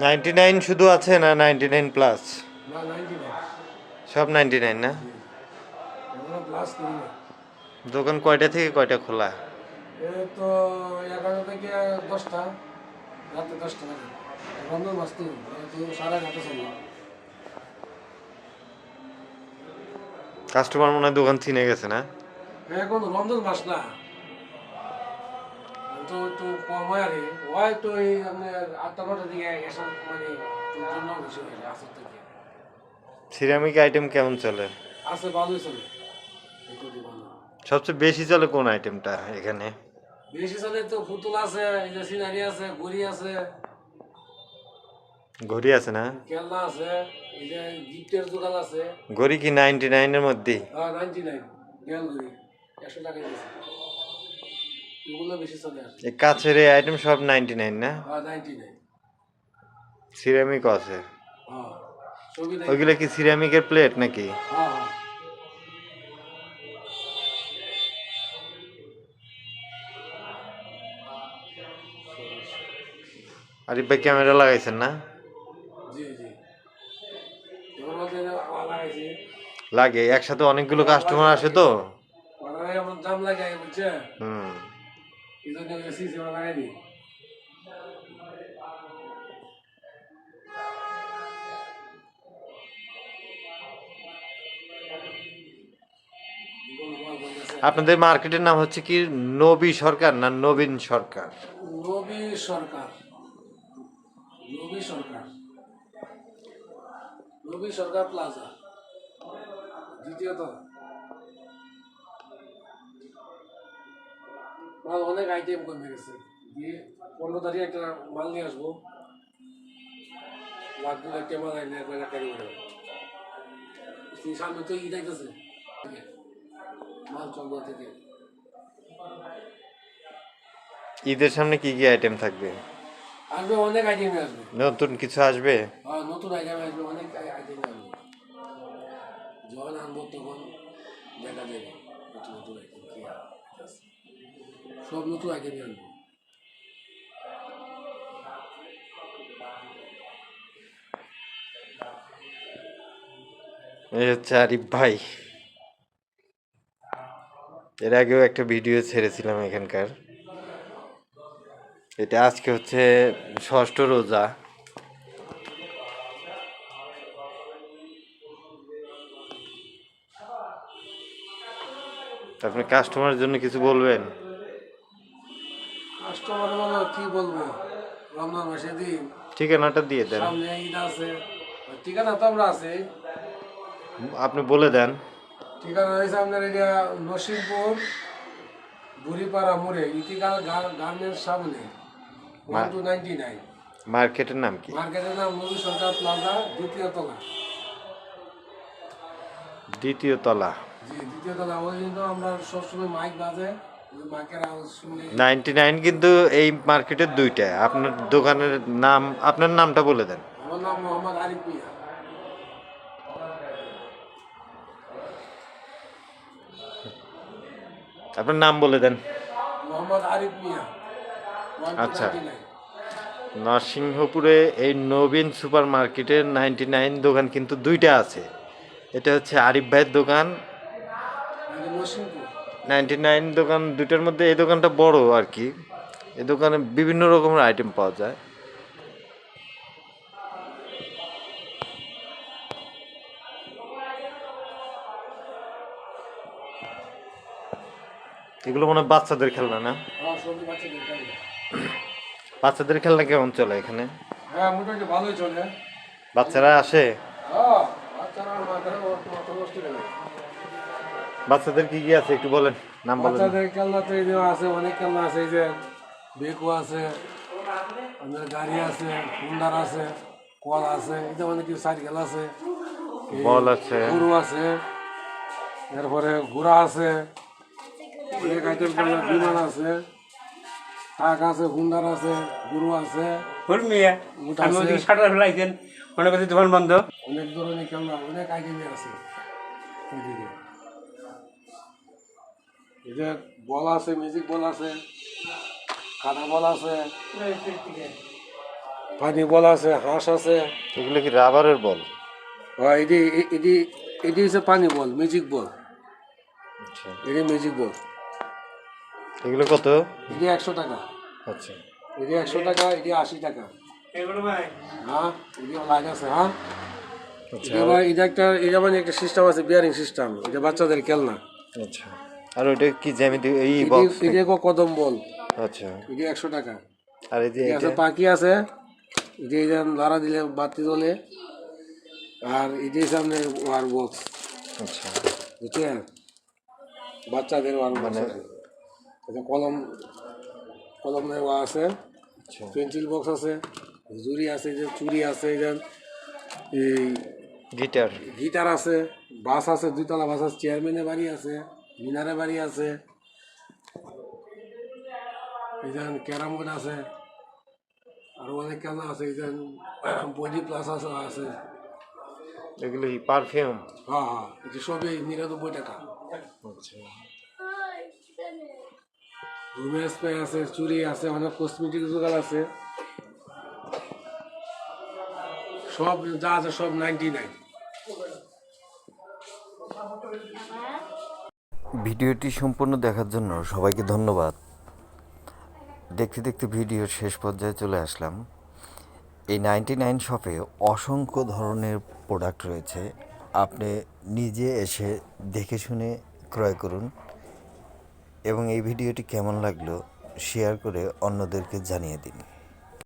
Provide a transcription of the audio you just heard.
Ninety nine শুধু আছে না নাইনটি নাইন প্লাস সব নাইনটি নাইন না? দোকান কয়টা থেকে কয়টা খোলা? তো এগারো থেকে দশটা রাতে দশটা রমজান মাস তো তো সাড়ে এগারোটা কাস্টমার মনে হয় দোকান চিনে গেছে না? এখন রমজান মাস না। তো একটু কম হয় আর। হয় তো এই আপনার আটটা নটার দিকে এসব মানে জন্য বেশি হয়ে যায় আসর থেকে সিরামিক আইটেম কেমন চলে? আছে ভালোই চলে। সবচেয়ে বেশি চলে কোন আইটেমটা এখানে? বেশি চলে তো পুতুল আছে এই যে সিনারি আছে ঘড়ি আছে। ঘড়ি আছে না? খেলনা আছে এই যে গিফটের দোকান আছে। ঘড়ি কি নাইনটি নাইনের মধ্যে হ্যাঁ নাইনটি নাইন গেল ঘড়ি। একশো টাকা দিয়েছে। এগুলো বেশি চলে আসে। এই কাছের এই আইটেম সব নাইনটি নাইন না? হ্যাঁ নাইনটি নাইন সিরামিক আছে। হ্যাঁ ওইগুলো কি সিরামিকের প্লেট নাকি? হ্যাঁ হ্যাঁ। আরিফ ভাই ক্যামেরা লাগাইছেন না? জি জি। লাগে একসাথে অনেকগুলো কাস্টমার আসে তো। হুম। এই জন্য সিসি লাগাই দিই আপনাদের মার্কেটের নাম হচ্ছে কি? নবী সরকার না নবীন সরকার? নবী সরকার। নবী সরকার। নবী সরকার প্লাজা। দ্বিতীয়ত মাল অনেক আইটেম কমে গেছে। দিয়ে পনেরো তারিখে একটা মাল নিয়ে আসব। লাখ দু লাখ মাল আইলে একবার ক্যারি করে সামনে তো ঈদ আইতেছে। মাল চন্দ্র থেকে। ঈদের সামনে কি কি আইটেম থাকবে? আসবে অনেক আইটেম আসবে। নতুন কিছু আসবে? হ্যাঁ নতুন আইটেম আসবে অনেক আইটেম আসবে। যখন আনব তখন দেখা যাবে নতুন নতুন আইটেম কি আছে। সব নতুন আইটেম আনব। এই হচ্ছে আরিফ ভাই। এর আগেও একটা ভিডিও ছেড়েছিলাম এখানকার। এটা আজকে হচ্ছে ষষ্ঠ রোজা। আপনি কাস্টমারের জন্য কিছু বলবেন? কাস্টমার বলো কি বলব? রমজান মাসে দিন। ঠিকানাটা দিয়ে দেন। সামনে ঈদ আছে। ঠিকানা তো আমরা আছে। আপনি বলে দেন। ঠিকানা হয়েছে আপনার এটা নসিমপুর বুড়িপাড়া মোড়ে ইতিকাল গার্মেন্টস সামনে ওয়ান টু নাইনটি নাইন মার্কেটের নাম কি? মার্কেটের নাম নবী সরকার প্লাজা দ্বিতীয় তলা। দ্বিতীয় তলা। জি দ্বিতীয় তলা। ওই জন্য আমরা সবসময় মাইক বাজে। নাইনটি নাইন কিন্তু এই মার্কেটের দুইটা। আপনার দোকানের নাম আপনার নামটা বলে দেন। আমার নাম মোহাম্মদ আরিফ মিয়া। আপনার নাম বলে দেন। মোহাম্মদ আরিফ মিয়া। আচ্ছা। নরসিংহপুরে এই নবীন সুপার মার্কেটের নাইনটি নাইন দোকান কিন্তু দুইটা আছে। এটা হচ্ছে আরিফ ভাইয়ের দোকান। নসিমপুর নাইনটি নাইন দোকান দুইটার মধ্যে এই দোকানটা বড় আর কি। এই দোকানে বিভিন্ন রকমের আইটেম পাওয়া যায়। এগুলো মনে হয় বাচ্চাদের খেলনা না? হ্যাঁ বাচ্চাদের খেলনা। কেমন চলে এখানে? হ্যাঁ বাচ্চারা আসে? বাচ্চাদের কি কি আছে একটু বলেন? নাম বলেন। বাচ্চাদের খেলনা তো এই যে আছে অনেক খেলনা আছে এই যে বেকু আছে আমাদের গাড়ি আছে হুন্ডার আছে কল আছে এই যে অনেক কিছু সাইকেল আছে বল আছে। গরু আছে এরপরে ঘোড়া আছে অনেক আইটেম খেলনা বিমান আছে ট্রাক আছে হুন্ডার আছে গরু আছে। ফুল আমি ওদিকে শাটার ফেলাইছেন মনে দোকান বন্ধ। অনেক ধরনের খেলনা অনেক আইটেমে আছে। ওইদিকে এই যে বল আছে মিউজিক বল আছে কাদা বল আছে পানি বল আছে হাঁস আছে। এগুলো কি রাবারের বল হ্যাঁ এটি এটি এটি হচ্ছে পানি বল ম্যাজিক বল আচ্ছা। এটি ম্যাজিক বল এগুলো কত? এটি একশো টাকা। আচ্ছা। এটি একশো টাকা এটি আশি টাকা। হ্যাঁ এটি লাইন আছে হ্যাঁ। আচ্ছা। এটা একটা এটা মানে একটা সিস্টেম আছে বিয়ারিং সিস্টেম এটা বাচ্চাদের খেলনা। আচ্ছা। আর ওইটা কি জ্যামিতি এই বক্স এটি কদম বল আচ্ছা এটি একশো টাকা আর এই যে এটি পাখি আছে যে লাড়া দিলে বাতি জ্বলে আর এটি সামনে ওয়ার বক্স আচ্ছা বুঝছেন বাচ্চাদের ওয়ার মানে- এটা কলম কলম নেওয়া আছে আচ্ছা পেন্সিল বক্স আছে জুরি আছে যে চুরি আছে এই গিটার গিটার আছে বাস আছে দুইতলা বাস আছে চেয়ারম্যানের বাড়ি আছে মিনারের বাড়ি আছে। এই ক্যারাম বোর্ড আছে। আরও অনেক খেলনা আছে এই যেন বডি প্লাস আছে আছে। এগুলো কি পারফিউম হ্যাঁ হ্যাঁ এটি সবই নিরানব্বই টাকা আচ্ছা। রুমের স্প্রে আছে চুরি আছে অনেক কসমেটিক দোকান আছে। সব যা আছে সব নাইনটি নাইন ভিডিওটি সম্পূর্ণ দেখার জন্য সবাইকে ধন্যবাদ। দেখতে দেখতে ভিডিওর শেষ পর্যায়ে চলে আসলাম। এই নাইনটি নাইন শপে অসংখ্য ধরনের প্রোডাক্ট রয়েছে। আপনি নিজে এসে দেখে শুনে ক্রয় করুন এবং এই ভিডিওটি কেমন লাগল শেয়ার করে অন্যদেরকে জানিয়ে দিন।